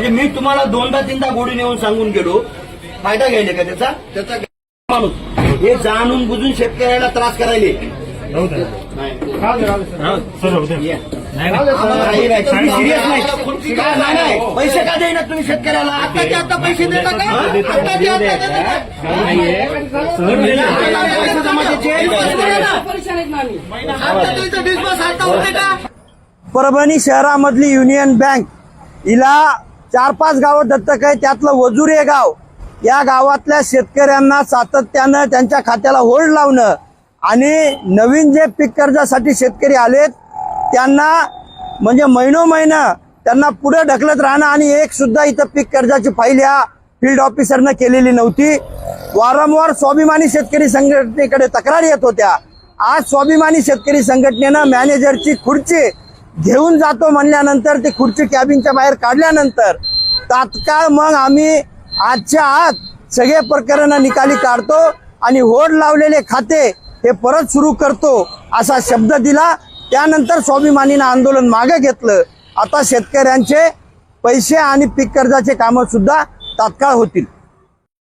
म्हणजे मी तुम्हाला दोनदा तीनदा गोडी नेऊन सांगून गेलो. फायदा घ्यायले का त्याचा? त्याचा माणूस. हे जाणून बुजून शेतकऱ्याला त्रास करायले नाही. सिरियस नाही काय नाही, नाही. पैसे का देईना तुम्ही शेतकऱ्याला? आताच्या आता पैसे देता आता? पैसे जमा का? परभणी शहरामधली युनियन बँक हिला चार पाच गावं दत्तक आहे त्यातलं वजूर हे गाव. या गावातल्या शेतकऱ्यांना सातत्यानं त्यांच्या खात्याला होल्ड लावणं आणि नवीन जे पीक कर्जासाठी शेतकरी आलेत त्यांना म्हणजे महिनो महिना त्यांना पुढे ढकलत राहणं आणि एक सुद्धा इथं पीक कर्जाची फाईल या फील्ड ऑफिसरनं केलेली नव्हती. वारंवार स्वाभिमानी शेतकरी संघटनेकडे तक्रारी येत होत्या. आज स्वाभिमानी शेतकरी संघटनेनं मॅनेजरची खुर्ची घेऊन जातो म्हणल्यानंतर ती खुर्ची कॅबिनच्या बाहेर काढल्यानंतर तात्काळ मग आम्ही आजच्या आत सगळे प्रकरण निकाली काढतो आणि होड लावलेले खाते हे परत सुरू करतो असा शब्द दिला. त्यानंतर स्वाभिमानीनं आंदोलन मागे घेतलं. आता शेतकऱ्यांचे पैसे आणि पीक कर्जाचे कामं सुद्धा तात्काळ होतील.